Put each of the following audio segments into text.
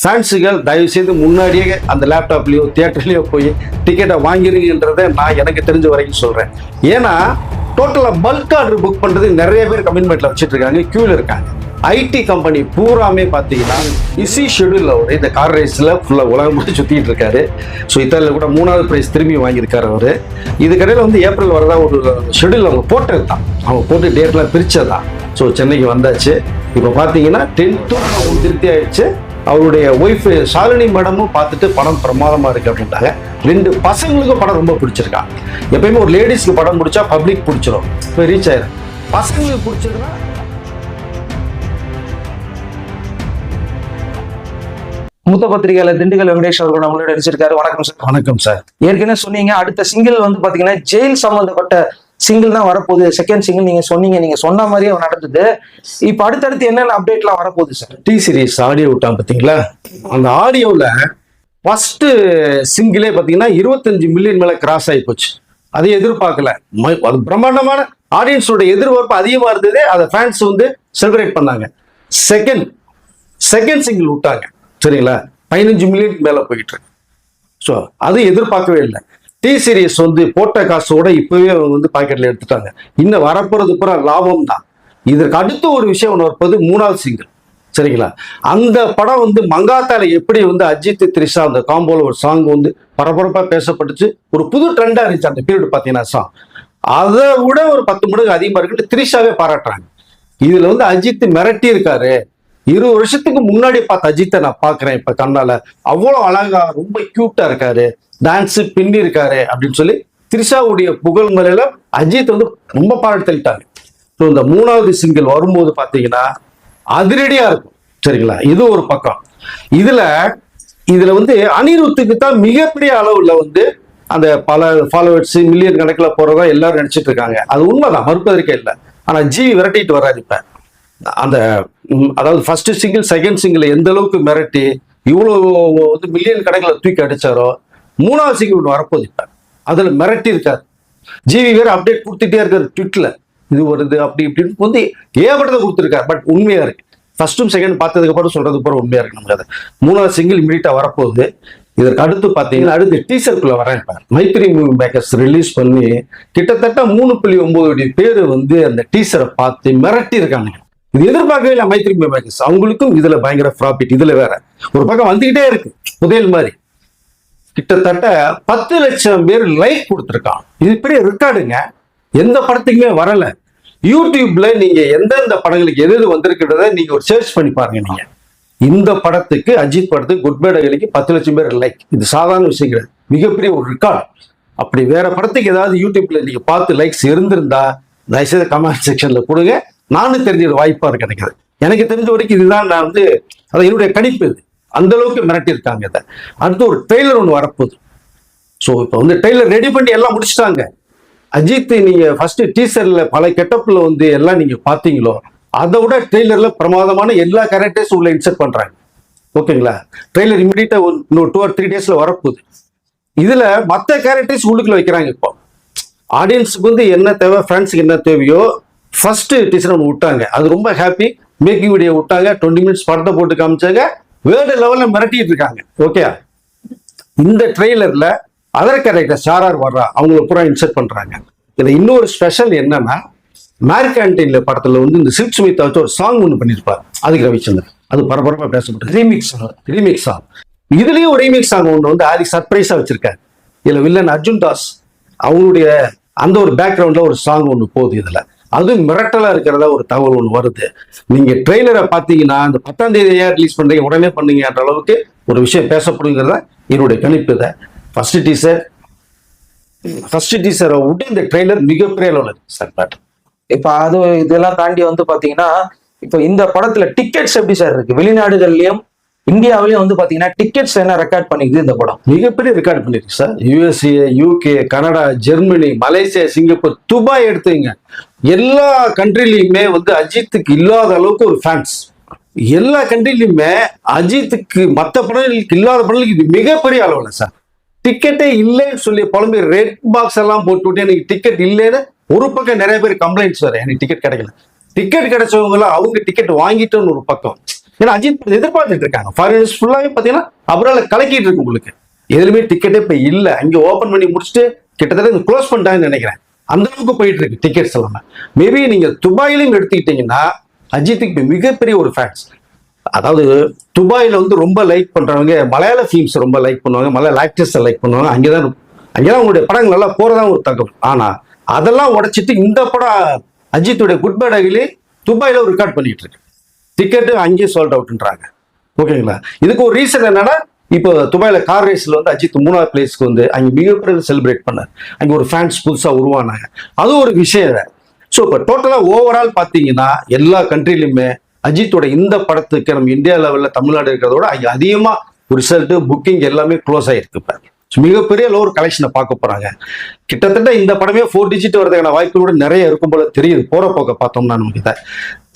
ஃபேன்ஸுகள் தயவு செய்து முன்னாடியே அந்த லேப்டாப்லேயோ தியேட்டர்லேயோ போய் டிக்கெட்டை வாங்கிருங்கன்றதை நான் எனக்கு தெரிஞ்ச வரைக்கும் சொல்கிறேன் ஏன்னா டோட்டலாக பல்க் ஆர்டர் புக் பண்ணுறது நிறைய பேர் கமிட்மெண்ட்டில் வச்சுட்டு இருக்காங்க க்யூவில் இருக்காங்க. ஐடி கம்பெனி பூராமே பார்த்தீங்கன்னா இசி ஷெடியூலில் அவர் இந்த கார் ரேஸில் ஃபுல்லாக உலகம் மட்டும் சுற்றிட்டு இருக்காரு. ஸோ இத்தாலியில் கூட மூணாவது ப்ரைஸ் திரும்பி வாங்கியிருக்காரு அவர். இதுக்கடையில் வந்து ஏப்ரல் வரதா ஒரு ஷெடியூல் அவங்க போட்டது தான். அவங்க போட்டு டேட்லாம் பிரித்ததான் தான். ஸோ சென்னைக்கு வந்தாச்சு. இப்போ பார்த்தீங்கன்னா டென்த்தும் திருப்தி ஆயிடுச்சு. அவருடைய ஒய்ஃப் ஷாலினி மேடமும் பார்த்துட்டு படம் பிரமாதமாக இருக்கு அப்படின்ட்டாங்க. ரெண்டு பசங்களுக்கும் படம் ரொம்ப பிடிச்சிருக்கான் எப்பயுமே ஒரு லேடிஸ்க்கு படம் பிடிச்சா பப்ளிக் பிடிச்சிரும். இப்போ ரீச் ஆயிரும் பசங்களுக்கு பிடிச்சதுன்னா மூத்த பத்திரிகையாளர் திண்டுக்கல் வெங்கடேஷ் அவர்கள் நம்மளோட நடிச்சிருக்காரு வணக்கம் சார் வணக்கம் சார் ஏற்கனவே சொன்னீங்க அடுத்த சிங்கிள் வந்து பாத்தீங்கன்னா ஜெயில் சம்பந்தப்பட்ட சிங்கிள் தான் வரப்போகுது. செகண்ட் சிங்கிள் நீங்க சொன்னீங்க நீங்க சொன்ன மாதிரியே நடந்தது. இப்ப அடுத்தடுத்து என்னென்ன அப்டேட்லாம் வரப்போகுது சார் டி சீரிஸ் ஆடியோ விட்டான் பார்த்தீங்களா அந்த ஆடியோவில் ஃபஸ்ட்டு சிங்கிளே பார்த்தீங்கன்னா இருபத்தஞ்சு மில்லியன் மேலே கிராஸ் ஆகி போச்சு. அதை எதிர்பார்க்கல. ம- அது பிரம்மாண்டமான ஆடியன்ஸோட எதிர்பார்ப்பு அதிகமாக இருந்தது. அதை ஃபேன்ஸ் வந்து செலிப்ரேட் பண்ணாங்க. செகண்ட் செகண்ட் சிங்கிள் விட்டாங்க. சரிங்களா? பதினஞ்சு மில்லியன் மேலே போயிட்டு இருக்கு. ஸோ அது எதிர்பார்க்கவே இல்லை. டி சீரிஸ் வந்து போட்ட காசோட இப்பவே அவங்க வந்து பாக்கெட்ல எடுத்துட்டாங்க. இன்னும் வரப்போறது பூரா லாபம் தான் இதற்கு அடுத்த ஒரு விஷயம் ஒன்று வரப்போது மூணாவது சிங்கிள் சரிங்களா? அந்த படம் வந்து மங்காத்தால எப்படி வந்து அஜித் த்ரிஷா அந்த காம்போல ஒரு சாங் வந்து பரபரப்பா பேசப்பட்டுச்சு. ஒரு புது ட்ரெண்டா இருந்துச்சு அந்த பீரியட் பார்த்தீங்கன்னா சாங் அதை விட ஒரு பத்து மடங்கு அதிகமா இருக்குன்னு த்ரிஷாவே பாராட்டுறாங்க. இதுல வந்து அஜித் மிரட்டி இருக்காரு இருபது வருஷத்துக்கு முன்னாடி பார்த்த அஜித்தை நான் பார்க்குறேன் இப்ப கண்ணால. அவ்வளோ அழகாக ரொம்ப க்யூட்டாக இருக்காரு. டான்ஸ் பின்னி இருக்காரு அப்படின்னு சொல்லி த்ரிஷாவுடைய புகழ் முறையில் அஜித் வந்து ரொம்ப பாராட்டு தள்ளிட்டாங்க ஸோ இந்த மூணாவது சிங்கிள் வரும்போது பார்த்தீங்கன்னா அதிரடியா இருக்கும். சரிங்களா? இது ஒரு பக்கம். இதுல இதுல வந்து அனிருத்துக்கு தான் மிகப்பெரிய அளவுல வந்து அந்த பல ஃபாலோவர்ஸ் மில்லியன் கணக்கில் போறதா எல்லாரும் நினைச்சிட்டு இருக்காங்க. அது உண்மைதான் மறுப்பதற்கே இல்லை. ஆனா ஜிவி விரட்டிட்டு வர்றாரு இப்ப. அந்த அதாவது ஃபர்ஸ்ட் சிங்கிள் செகண்ட் சிங்கிள் எந்த அளவுக்கு மிரட்டி இவ்வளோ வந்து மில்லியன் கணக்கில் தூக்கி அடித்தாரோ மூணாவது சிங்கிள் ஒன்று வரப்போகுது இப்போ. அதில் மிரட்டி இருக்கார். ஜிவி வேறு அப்டேட் கொடுத்துட்டே இருக்கார் ட்விட்டில் இது வருது அப்படி இப்படின்னு வந்து ஏகப்பட்டதை கொடுத்துருக்காரு. பட் உண்மையாக இருக்கு. ஃபஸ்ட்டும் செகண்ட் பார்த்ததுக்கு அப்புறம் உண்மையாக இருக்கு நமக்கு அது. மூணாவது சிங்கிள் இமீடியட்டாக வரப்போகுது. இதற்கு அடுத்து பார்த்தீங்கன்னா அடுத்து டீசருக்குள்ள வரேன் இப்ப. மைத்ரி மூவி மேக்கர்ஸ் ரிலீஸ் பண்ணி கிட்டத்தட்ட மூணு புள்ளி ஒன்பது பேர் வந்து அந்த டீசரை பார்த்து மிரட்டி இருக்கானுங்க இது எதிர்பார்க்கவே இல்லை மைத்ரி மேக்கர்ஸ் அவங்களுக்கும் இதுல பயங்கர ப்ராஃபிட் இதுல வேற. ஒரு பக்கம் வந்துகிட்டே இருக்கு. புதையல் மாதிரி. கிட்டத்தட்ட பத்து லட்சம் பேர் லைக் கொடுத்துருக்கான் இது பெரிய ரெக்கார்டுங்க எந்த படத்துக்குமே வரல. யூடியூப்ல நீங்க எந்தெந்த படங்களுக்கு எது எது வந்திருக்கிறத நீங்க ஒரு சர்ச் பண்ணி பாருங்க நீங்க. இந்த படத்துக்கு அஜித் படத்துக்கு குட் பேட் அகலிக்கு பத்து லட்சம் பேர் லைக் இது சாதாரண விஷயம் கிடையாது. மிகப்பெரிய ஒரு ரெக்கார்டு அப்படி வேற படத்துக்கு ஏதாவது யூடியூப்ல நீங்க பார்த்து லைக்ஸ் இருந்திருந்தா தயவுசெய்து கமெண்ட் செக்ஷன்ல கொடுங்க. நானும் தெரிஞ்சது வாய்ப்பா இருக்கு எனக்கு எனக்கு தெரிஞ்ச வரைக்கும் இதுதான் நான் வந்து அது என்னுடைய கணிப்பு இது. அந்த அளவுக்கு மிரட்டியிருக்காங்க அதை இதை. அடுத்து ஒரு ட்ரெய்லர் ஒன்று வரப்போகுது. ஸோ இப்போ வந்து ட்ரெய்லர் ரெடி பண்ணி எல்லாம் முடிச்சுட்டாங்க. அஜித் நீங்க ஃபர்ஸ்ட் டீசர்ல பல கெட்டப்ல வந்து எல்லாம் நீங்க பாத்தீங்களோ அதை விட ட்ரெய்லர்ல பிரமாதமான எல்லா கேரக்டர்ஸ் உள்ள இன்சர்ட் பண்றாங்க. ஓகேங்களா? ட்ரெய்லர் இமீடியட்டா இன்னொரு டூ ஆர் த்ரீ டேஸ்ல வரப்போகுது. இதுல மற்ற கேரக்டர்ஸ் உள்ளுக்குள்ள வைக்கிறாங்க இப்போ. ஆடியன்ஸுக்கு வந்து என்ன தேவை? ஃப்ரெண்ட்ஸுக்கு என்ன தேவையோ ஃபர்ஸ்ட் டீச்சர் ஒன்று விட்டாங்க. அது ரொம்ப ஹாப்பி மேக்கிங் வீடியோ விட்டாங்க. டுவெண்ட்டி மினிட்ஸ் படத்தை போட்டு காமிச்சாங்க. வேர்ல்டு லெவலில் மிரட்டிட்டு இருக்காங்க. ஓகே இந்த ட்ரெய்லர்ல அதர் கேரக்டர் யார் வர்றா அவங்கள பூரா இன்சர்ட் பண்றாங்க. இதுல இன்னொரு ஸ்பெஷல் என்னன்னா ஆண்டனில படத்துல வந்து இந்த சில்க் சுமிதா வச்சு ஒரு சாங் ஒன்று பண்ணியிருப்பார் அதுக்கு ரவிச்சந்திரன். அது பரபரப்பா பேசப்பட்டது. ரீமிக்ஸ் ரீமிக்ஸ் சாங் இதுலயும் ஒரு ரீமிக்ஸ் சாங் ஒன்று வந்து ஆதி சர்ப்ரைஸா வச்சிருக்காரு. இதுல வில்லன் அர்ஜுன் தாஸ் அவங்களுடைய அந்த ஒரு பேக்ரவுண்ட்ல ஒரு சாங் ஒன்று போகுது இதுல. அது மிரட்டலா இருக்கிறதா ஒரு தகவல் ஒன்று வருது. நீங்க ட்ரெய்லரை பார்த்தீங்கன்னா இந்த பத்தாம் தேதி ஏன் ரிலீஸ் பண்றீங்க உடனே பண்ணுங்கன்ற அளவுக்கு ஒரு விஷயம் பேசப்படுங்கிறத என்னுடைய கணிப்பு இதை. ஃபர்ஸ்ட் டீசர் ஃபர்ஸ்ட் டீசரை விட்டு இந்த ட்ரெய்லர் மிகப்பெரிய அளவில் இருக்கு சார் பட் இப்போ அது இதெல்லாம் தாண்டி வந்து பார்த்தீங்கன்னா இப்போ இந்த படத்துல டிக்கெட்ஸ் எப்படி சார் இருக்கு? வெளிநாடுகள்லயும் இந்தியாவிலேயே வந்து பாத்தீங்கன்னா டிக்கெட்ஸ் என்ன ரெக்கார்ட் பண்ணிக்குது இந்த படம்? மிகப்பெரிய ரெக்கார்ட் பண்ணிருக்கு sir USA UK Canada Germany Malaysia Singapore Dubai எடுத்துங்க. எல்லா கண்ட்ரிலையுமே வந்து அஜித்துக்கு இல்லாத அளவுக்கு ஒரு ஃபேன்ஸ் எல்லா கண்ட்ரிலையுமே அஜித்துக்கு மற்ற படங்களுக்கு இல்லாத படங்களுக்கு இது மிகப்பெரிய அளவில் சார் டிக்கெட்டே இல்லைன்னு சொல்லி புலம்பி ரெட் பாக்ஸ் எல்லாம் போட்டு விட்டு எனக்கு டிக்கெட் இல்லைன்னு ஒரு பக்கம் நிறைய பேர் கம்ப்ளைண்ட்ஸ் வர எனக்கு டிக்கெட் கிடைக்கல. டிக்கெட் கிடைச்சவங்கள அவங்க டிக்கெட் வாங்கிட்டோன்னு ஒரு பக்கம். ஏன்னா அஜித் எதிர்பார்த்துட்டு இருக்காங்க. ஃபாரினர்ஸ் ஃபுல்லாவே பார்த்தீங்கன்னா அப்புறம் கலக்கிட்டு இருக்கு உங்களுக்கு. எதுலுமே டிக்கெட்டே இப்போ இல்லை. அங்கே ஓப்பன் பண்ணி முடிச்சுட்டு கிட்டத்தட்ட க்ளோஸ் பண்ணிட்டாங்கன்னு நினைக்கிறேன். அந்த அளவுக்கு போயிட்டு இருக்கு டிக்கெட்ஸ் எல்லாமே. மேபி நீங்கள் துபாயிலையும் எடுத்துக்கிட்டீங்கன்னா அஜித்துக்கு மிகப்பெரிய ஒரு ஃபேன்ஸ் அதாவது துபாயில் வந்து ரொம்ப லைக் பண்ணுறவங்க மலையாள ஃபிலிம்ஸ் ரொம்ப லைக் பண்ணுவாங்க மலையாள ஆக்டர்ஸை லைக் பண்ணுவாங்க. அங்கேதான் அங்கேதான் உங்களுடைய படங்கள் நல்லா போகிறதா ஒரு தகவல். ஆனால் அதெல்லாம் உடைச்சிட்டு இந்த படம் அஜித்துடைய குட் பேட் துபாயில் ஒரு ரெக்கார்ட் பண்ணிட்டு இருக்கு. டிக்கெட்டு அங்கேயே சோல்ட் அவுட்ன்றாங்க ஓகேங்களா இதுக்கு ஒரு ரீசன் என்னன்னா இப்போ துபாயில் கார் ரேஸில் வந்து அஜித் மூணாவது பிளேஸ்க்கு வந்து அங்கே மிகப்பெரிய செலிப்ரேட் பண்ணார். அங்கே ஒரு ஃபேன்ஸ் புதுசாக உருவானாங்க. அது ஒரு விஷயம் ஸோ இப்போ டோட்டலாக ஓவரால் பார்த்தீங்கன்னா எல்லா கண்ட்ரிலையுமே அஜித்தோட இந்த படத்துக்கு நம்ம இந்தியா லெவலில் தமிழ்நாடு இருக்கிறதோட அங்கே அதிகமாக ரிசல்ட்டு புக்கிங் எல்லாமே க்ளோஸ் ஆகிருக்கு இப்போ மிகப்பெரிய லோவர் கலெக்ஷனை பார்க்க போறாங்க. கிட்டத்தட்ட இந்த படமே ஃபோர் டிஜிட் வரதுக்கான வாய்ப்புகளோட நிறைய இருக்கும் போல தெரியுது. போற போக்க பார்த்தோம்னா நமக்கு இதை.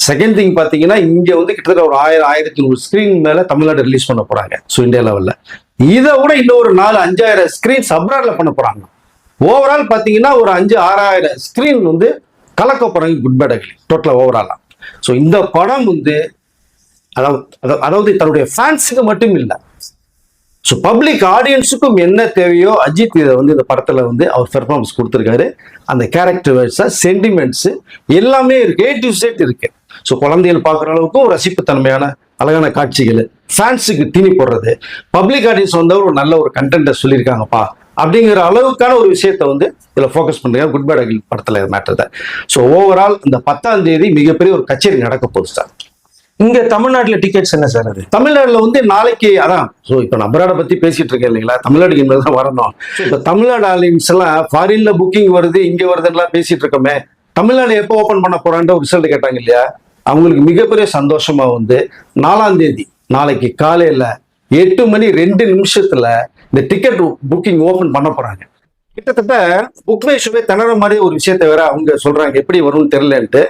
செகண்ட் திங் பார்த்தீங்கன்னா இங்கே வந்து கிட்டத்தட்ட ஒரு ஆயிரம் ஆயிரத்தி நூறு ஸ்க்ரீன் மேலே தமிழ்நாடு ரிலீஸ் பண்ண போகிறாங்க ஸோ இந்தியா லெவலில் இதை விட இன்னும் ஒரு நாலு அஞ்சாயிரம் ஸ்க்ரீன் சப்ராட்ல பண்ண போகிறாங்க ஓவரால் பார்த்தீங்கன்னா ஒரு அஞ்சு ஆறாயிரம் ஸ்க்ரீன் வந்து கலக்க போகிறாங்க குட் பேடகளி டோட்டலாக ஓவராலாக ஸோ இந்த படம் வந்து அதாவது அதாவது- அதாவது தன்னுடைய ஃபேன்ஸுக்கு மட்டும் இல்லை. ஸோ பப்ளிக் ஆடியன்ஸுக்கும் என்ன தேவையோ அஜித் இதை வந்து இந்த படத்தில் வந்து அவர் பெர்ஃபார்மன்ஸ் கொடுத்துருக்காரு. அந்த கேரக்டர் வைஸாக சென்டிமெண்ட்ஸு எல்லாமே இருக்கு. ஏ டு செட் இருக்கு. ஸோ குழந்தைகள் பார்க்குற அளவுக்கும் ஒரு ரசிப்புத்தன்மையான அழகான காட்சிகள் ஃபேன்ஸுக்கு தீனி போடுறது. பப்ளிக் ஆடியன்ஸ் வந்தவர் ஒரு நல்ல ஒரு கண்டென்ட்டை சொல்லியிருக்காங்கப்பா. அப்படிங்கிற அளவுக்கான ஒரு விஷயத்தை வந்து இதில் ஃபோக்கஸ் பண்ணுறாங்க குட் பேட் அகில் படத்தில் மேட்டர் ஸோ ஓவரால் இந்த பத்தாம் தேதி மிகப்பெரிய ஒரு கச்சேரி நடக்க போகுது சார். இங்க தமிழ்நாட்டுல டிக்கெட்ஸ் என்ன சார் அது? தமிழ்நாடுல வந்து நாளைக்கு அதான் ஸோ இப்போ நம்பராட பத்தி பேசிட்டு இருக்கேன் இல்லைங்களா? தமிழ்நாடு என்பது தான் வரணும். இப்போ தமிழ்நாடு ஆலியன்ஸ் எல்லாம் ஃபாரின்ல புக்கிங் வருது இங்க வருதுலாம் பேசிட்டு இருக்கோமே. தமிழ்நாடு எப்போ ஓபன் பண்ண போறான்ற ஒரு ரிசல்ட் கேட்டாங்க இல்லையா? அவங்களுக்கு மிகப்பெரிய சந்தோஷமா வந்து நாலாம் தேதி நாளைக்கு காலையில எட்டு மணி ரெண்டு நிமிஷத்துல இந்த டிக்கெட் புக்கிங் ஓபன் பண்ண போறாங்க. கிட்டத்தட்ட புக் மைஷோவே திணற மாதிரி ஒரு விஷயத்த வேற அவங்க சொல்றாங்க. எப்படி வரும்னு தெரியலன்ட்டு.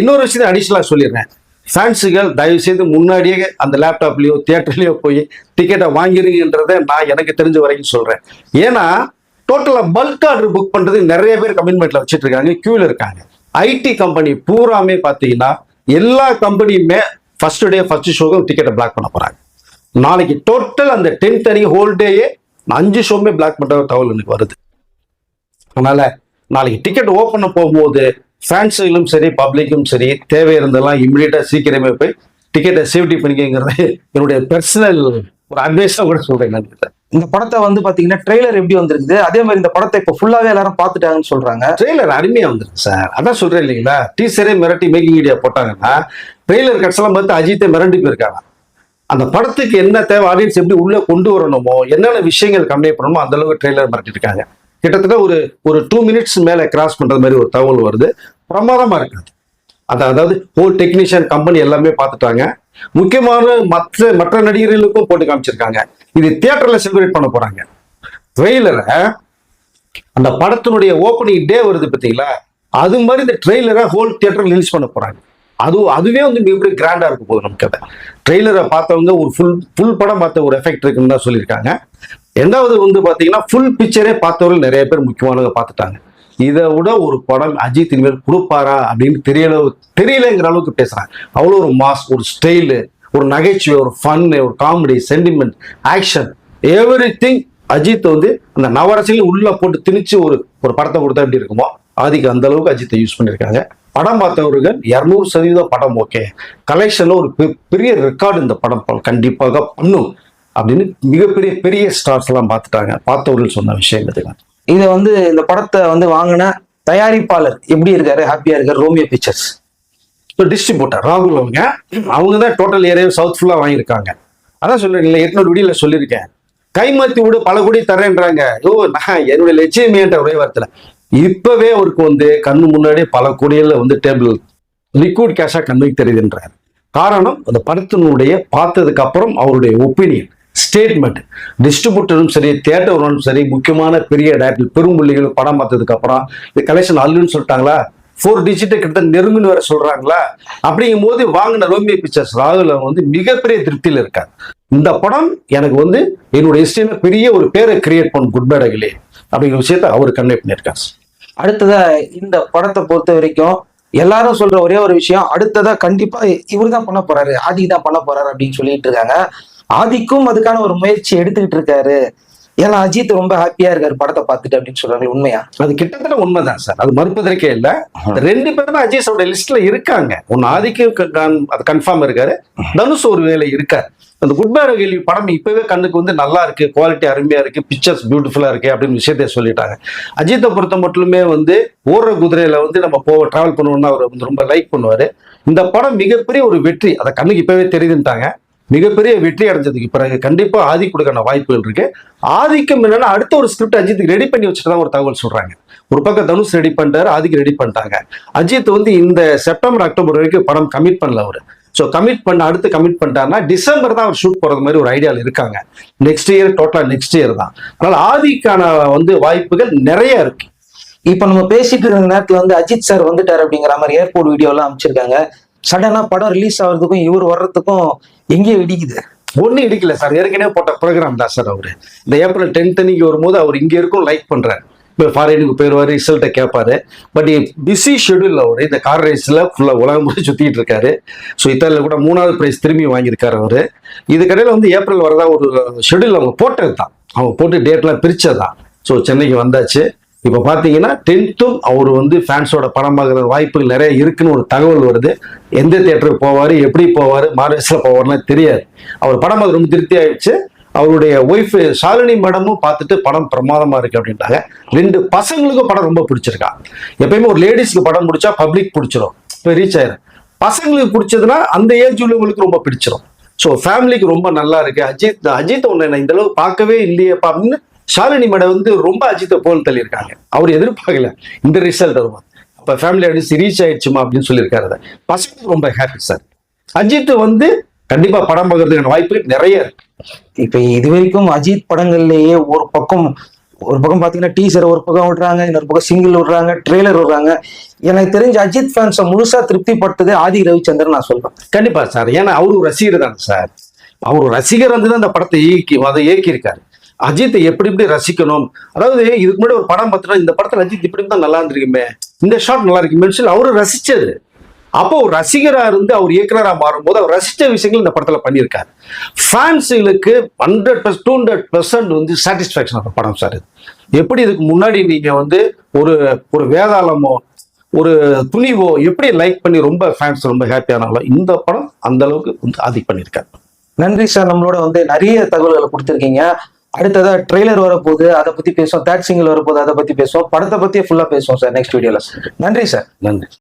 இன்னொரு விஷயத்தை அடிஷனலா சொல்லிடுறேன். ஃபேன்ஸுகள் தயவு செய்து முன்னாடியே அந்த லேப்டாப்லேயோ தியேட்டர்லேயோ போய் டிக்கெட்டை வாங்கிருங்கன்றதை நான் எனக்கு தெரிஞ்ச வரைக்கும் சொல்கிறேன் ஏன்னா டோட்டலாக பல்க் ஆர்டர் புக் பண்ணுறது நிறைய பேர் கமிட்மெண்ட்டில் வச்சுட்டு இருக்காங்க. க்யூவில் இருக்காங்க ஐடி கம்பெனி பூராமே பார்த்தீங்கன்னா எல்லா கம்பெனியுமே ஃபர்ஸ்ட் டே ஃபர்ஸ்ட் ஷோக்கும் டிக்கெட்டை பிளாக் பண்ண போகிறாங்க நாளைக்கு டோட்டல் அந்த டென்த் அன்னைக்கு ஹோல் டேயே அஞ்சு ஷோவுமே பிளாக் பண்ணுற தகவல் எனக்கு வருது. அதனால் நாளைக்கு டிக்கெட் ஓப்பன் போகும்போது ஃபேன்ஸுகளும் சரி பப்ளிக்கும் சரி தேவை இருந்தெல்லாம் இம்மிடியட்டா சீக்கிரமே போய் டிக்கெட்டை சேஃப்டி பண்ணிக்கங்கிறது என்னுடைய பர்சனல் ஒரு அட்வைஸாக கூட சொல்றேன் நான். இந்த படத்தை வந்து பாத்தீங்கன்னா ட்ரெய்லர் எப்படி வந்திருக்குது? அதே மாதிரி இந்த படத்தை இப்ப ஃபுல்லாவே எல்லாரும் பார்த்துட்டாங்கன்னு சொல்றாங்க. ட்ரெய்லர் அருமையா வந்துருக்கு சார் அதான் சொல்றேன் இல்லைங்களா? டீசரே மிரட்டி மேக்கிங் வீடியோ போட்டாங்கன்னா ட்ரெய்லர் கட்ஸ் எல்லாம் பார்த்து அஜித்தை மிரண்டி போயிருக்காங்க. அந்த படத்துக்கு என்ன தேவை? ஆடியன்ஸ் எப்படி உள்ள கொண்டு வரணுமோ என்னென்ன விஷயங்கள் கன்வே பண்ணணுமோ அந்த அளவுக்கு ட்ரெய்லர் மிரட்டிருக்காங்க கிட்டத்தட்ட ஒரு ஒரு டூ மினிட்ஸ் மேலே கிராஸ் பண்ணுற மாதிரி ஒரு தகவல் வருது. பிரமாதமா இருக்குது அது. அதாவது ஹோல் டெக்னீஷியன் கம்பெனி எல்லாமே பார்த்துட்டாங்க. முக்கியமான மற்ற மற்ற நடிகர்களுக்கும் போட்டு காமிச்சிருக்காங்க. இது தியேட்டர்ல செலிப்ரேட் பண்ண போறாங்க. ட்ரெய்லரை அந்த படத்தினுடைய ஓப்பனிங் டே வருது பார்த்தீங்களா? அது மாதிரி இந்த ட்ரெய்லரை ஹோல் தியேட்டர் ரிலீஸ் பண்ண போறாங்க. அது அதுவே வந்து மிகப்பெரிய கிராண்டாக இருக்க போகுது நமக்கு அதை. ட்ரெய்லரை பார்த்தவங்க ஒரு ஃபுல் ஃபுல் படம் பார்த்த ஒரு எஃபெக்ட் இருக்குன்னு தான் சொல்லியிருக்காங்க. ரெண்டாவது வந்து பார்த்தீங்கன்னா ஃபுல் பிக்சரே பார்த்தவர்கள் நிறைய பேர் முக்கியமானதை பார்த்துட்டாங்க. இதை விட ஒரு படம் அஜித் இனிமேல் கொடுப்பாரா அப்படின்னு தெரியல தெரியலங்கிற அளவுக்கு பேசுகிறாங்க அவ்வளோ ஒரு மாஸ் ஒரு ஸ்டைலு ஒரு நகைச்சுவை ஒரு ஃபன்னு ஒரு comedy sentiment action everything Ajith வந்து அந்த நவரசிகள் உள்ளே போட்டு திணிச்சு ஒரு ஒரு படத்தை கொடுத்தா எப்படி இருக்குமோ ஆதிக்கு அந்த அளவுக்கு அஜித்தை யூஸ் பண்ணியிருக்காங்க. படம் பார்த்தவர்கள் இரநூறு சதவீதம் படம் ஓகே கலெக்ஷனில் ஒரு பெரிய ரெக்கார்டு இந்த படம் கண்டிப்பாக பண்ணும். அப்படின்னு மிகப்பெரிய பெரிய ஸ்டார்ஸ் எல்லாம் பார்த்துட்டாங்க. பார்த்தவர்கள் சொன்ன விஷயம் இதுதான் இதை வந்து இந்த படத்தை வந்து வாங்கின தயாரிப்பாளர் எப்படி இருக்காரு? ஹாப்பியா இருக்காரு? ரோமியோ பிக்சர்ஸ் இப்போ டிஸ்ட்ரிபியூட்டர் ராகுல் அவங்க. அவங்க தான் டோட்டல் ஏரியா சவுத் ஃபுல்லாக வாங்கியிருக்காங்க. அதான் சொல்றேன் இல்லை எட்நூறு வீடியோவில் சொல்லியிருக்கேன். கைமாத்தி விடு பல கோடி தரேன்றாங்க ஓ நான் என்னுடைய லட்சியமேன்ற ஒரே வார்த்தையில். இப்பவே அவருக்கு வந்து கண்ணு முன்னாடியே பல கோடியில் வந்து டேபிள் லிக்விட் கேஷாக கண்ணுக்கு தெரியுதுன்றார் காரணம் அந்த படத்தினுடைய பார்த்ததுக்கு அப்புறம் அவருடைய ஒப்பீனியன் ஸ்டேட்மெண்ட் டிஸ்ட்ரிபியூட்டரும் சரி தேட்டரும் சரி முக்கியமான பெரிய டேரக்டர் பெரும்புள்ளிகள் படம் பார்த்ததுக்கு அப்புறம் இது கலெக்ஷன் அல்லுன்னு சொல்லிட்டாங்களா? ஃபோர் டிஜிட்டை கிட்ட நெருங்குன்னு வேற சொல்றாங்களா? அப்படிங்கும் போது வாங்கின ரோமியோ பிக்சர்ஸ் ராகுல வந்து மிகப்பெரிய திருப்தியில் இருக்கார். இந்த படம் எனக்கு வந்து என்னோட ஹிஸ்டரியில பெரிய ஒரு பேரை கிரியேட் பண்ணும் குட் பேட் அகிலே அப்படிங்கிற விஷயத்த அவர் கன்வே பண்ணியிருக்காரு. அடுத்ததா இந்த படத்தை பொறுத்த வரைக்கும் எல்லாரும் சொல்ற ஒரே ஒரு விஷயம் அடுத்ததா கண்டிப்பா இவர் தான் பண்ண போறாரு ஆதி தான் பண்ண போறாரு அப்படின்னு சொல்லிட்டு இருக்காங்க. ஆதிக்கும் அதுக்கான ஒரு முயற்சி எடுத்துக்கிட்டு இருக்காரு. ஏன்னா அஜித் ரொம்ப ஹாப்பியா இருக்காரு படத்தை பார்த்துட்டு அப்படின்னு சொல்றாங்க உண்மையா? அது கிட்டத்தட்ட உண்மைதான் சார். அது மறுப்பதற்கே இல்ல. ரெண்டு பேரும் அஜீஸோட லிஸ்ட்ல இருக்காங்க. ஒன்னு ஆதிக்கு க- கன்- அது கன்ஃபார்ம் இருக்காரு. தனுஷ் ஒரு வேலை இருக்காரு. அந்த குட் பேட் கேள்வி படம் இப்பவே கண்ணுக்கு வந்து நல்லா இருக்கு குவாலிட்டி அருமையா இருக்கு பிக்சர்ஸ் பியூட்டிஃபுல்லா இருக்கு அப்படின்னு விஷயத்த சொல்லிட்டாங்க. அஜித்தை பொறுத்த மட்டுமே வந்து ஓடுற குதிரையில வந்து நம்ம போ டிராவல் பண்ணுவோம்னா அவர் வந்து ரொம்ப லைக் பண்ணுவாரு. இந்த படம் மிகப்பெரிய ஒரு வெற்றி. அதை கண்ணுக்கு இப்பவே தெரியுதுன்ட்டாங்க. மிகப்பெரிய வெற்றி அடைஞ்சதுக்கு பிறகு கண்டிப்பாக ஆதி கொடுக்கான வாய்ப்புகள் இருக்கு. ஆதிக்கம் என்னன்னா அடுத்த ஒரு ஸ்கிரிப்ட் அஜித்துக்கு ரெடி பண்ணி வச்சுட்டு தான் ஒரு தகவல் சொல்றாங்க. ஒரு பக்கம் தனுஷ் ரெடி பண்ணிட்டாரு ஆதிக்கு ரெடி பண்ணிட்டாங்க. அஜித் வந்து இந்த செப்டம்பர் அக்டோபர் வரைக்கும் படம் கமிட் பண்ணல அவரு. ஸோ கமிட் பண்ண அடுத்து கமிட் பண்ணிட்டாருன்னா டிசம்பர் தான் அவர் ஷூட் போறது மாதிரி ஒரு ஐடியாவில் இருக்காங்க. நெக்ஸ்ட் இயர் டோட்டலா நெக்ஸ்ட் இயர் தான். அதனால ஆதிக்கான வந்து வாய்ப்புகள் நிறைய இருக்கு. இப்ப நம்ம பேசிட்டு இருந்த நேரத்துல வந்து அஜித் சார் வந்துட்டார் அப்படிங்கிற மாதிரி ஏர்போர்ட் வீடியோ எல்லாம் அமைச்சிருக்காங்க சடனா படம் ரிலீஸ் ஆகிறதுக்கும் இவர் வர்றதுக்கும் எங்கேயோ இடிக்குது. ஒன்றும் இடிக்கல சார். ஏற்கனவே போட்ட ப்ரோக்ராம் தான் சார் அவர். இந்த ஏப்ரல் டென்த் அன்னைக்கு வரும்போது அவர் இங்கே இருக்கும் லைக் பண்றாரு. இப்போ ஃபாரினுக்கு போயிடுவார் ரிசல்ட்டை கேட்பாரு பட் பிஸி ஷெடியூல் அவர். இந்த கார் ரேஸில் ஃபுல்லாக உலகம் முறை சுற்றிட்டு இருக்காரு. ஸோ இத்தாலியில் கூட மூணாவது ப்ரைஸ் திரும்பி வாங்கியிருக்காரு அவர். இதுக்கடையில் வந்து ஏப்ரல் வரதா ஒரு ஷெடியூல் அவங்க போட்டது தான் அவங்க போட்டு டேட்லாம் பிரித்தது தான் ஸோ சென்னைக்கு வந்தாச்சு. இப்போ பார்த்தீங்கன்னா டென்த்தும் அவர் வந்து ஃபேன்ஸோட படம் வாய்ப்புகள் நிறைய இருக்குன்னு ஒரு தகவல் வருது. எந்த தியேட்டருக்கு போவார் எப்படி போவார் மார்வெஸில் போவார்லாம் தெரியாது. அவர் படம் பார்க்க ரொம்ப திருப்தி ஆயிடுச்சு. அவருடைய ஒய்ஃப் ஷாலினி மேடமும் பார்த்துட்டு படம் பிரமாதமா இருக்கு அப்படின்ட்டாங்க ரெண்டு பசங்களுக்கும் படம் ரொம்ப பிடிச்சிருக்கா. எப்பயுமே ஒரு லேடிஸ்க்கு படம் பிடிச்சா பப்ளிக் பிடிச்சிரும். இப்போ ரீச் ஆயிரும். பசங்களுக்கு பிடிச்சதுன்னா அந்த ஏஜ் உள்ளவங்களுக்கு ரொம்ப பிடிச்சிரும். ஸோ ஃபேமிலிக்கு ரொம்ப நல்லா இருக்கு. அஜித் அஜித் ஒன்று என்ன இந்த அளவுக்கு பார்க்கவே இல்லையேப்பா அப்படின்னு ஷாலினி மேடம் வந்து ரொம்ப அஜித்தை போல் தள்ளியிருக்காங்க. அவர் எதிர்பார்க்கல. இந்த ரிசல்ட் வரும் அப்போ ஃபேமிலி அடிச்சு ரீச் ஆயிடுச்சுமா அப்படின்னு சொல்லியிருக்காரு அதை. பசங்களுக்கு ரொம்ப ஹாப்பி சார் அஜித் வந்து கண்டிப்பா படம் பார்க்கறதுக்கான வாய்ப்புகள் நிறைய இப்ப இது வரைக்கும் அஜித் படங்கள்லயே ஒரு பக்கம் ஒரு பக்கம் பாத்தீங்கன்னா டீசர் ஒரு பக்கம் விடுறாங்க இன்னொரு பக்கம் சிங்கிள் விடுறாங்க ட்ரெய்லர் விடுறாங்க. எனக்கு தெரிஞ்ச அஜித் ஃபேன்ஸை முழுசா திருப்திப்படுத்துது ஆதி ரவிச்சந்திரன் நான் சொல்றேன். கண்டிப்பா சார் ஏன்னா அவரு ரசிகர் தானே சார் அவர் ரசிகர் வந்து தான் இந்த படத்தை இயக்கி அதை இயக்கியிருக்காரு. அஜித்தை எப்படி எப்படி ரசிக்கணும்? அதாவது இதுக்கு முன்னாடி ஒரு படம் பார்த்தோன்னா இந்த படத்தில் அஜித் இப்படி தான் நல்லா இருந்திருக்குமே. இந்த ஷாட் நல்லா இருக்குமே சொல்லி அவரு ரசிச்சது. அப்போ ஒரு ரசிகராக இருந்து அவர் இயக்குனரா மாறும்போது அவர் ரசிச்ச விஷயங்கள் இந்த படத்துல பண்ணியிருக்காரு. ஃபேன்ஸுகளுக்கு hundred per two hundred percent வந்து சாட்டிஸ்ஃபேக்ஷன் அந்த படம் சார் இது. எப்படி இதுக்கு முன்னாடி நீங்கள் வந்து ஒரு ஒரு வேதாளமோ ஒரு துணிவோ எப்படி லைக் பண்ணி ரொம்ப ஃபேன்ஸ் ரொம்ப ஹாப்பியானாலோ இந்த படம் அந்த அளவுக்கு வந்து ஆதி பண்ணியிருக்காரு. நன்றி சார் நம்மளோட வந்து நிறைய தகவல்களை கொடுத்துருக்கீங்க. அடுத்ததா ட்ரெய்லர் வரப்போகுது அதை பத்தி பேசுவோம் தேர்ட் சிங்கிள் வரப்போகுது அதை பத்தி பேசுவோம் படத்தை பத்தியே ஃபுல்லா பேசுவோம் சார் நெக்ஸ்ட் வீடியோல நன்றி சார் நன்றி.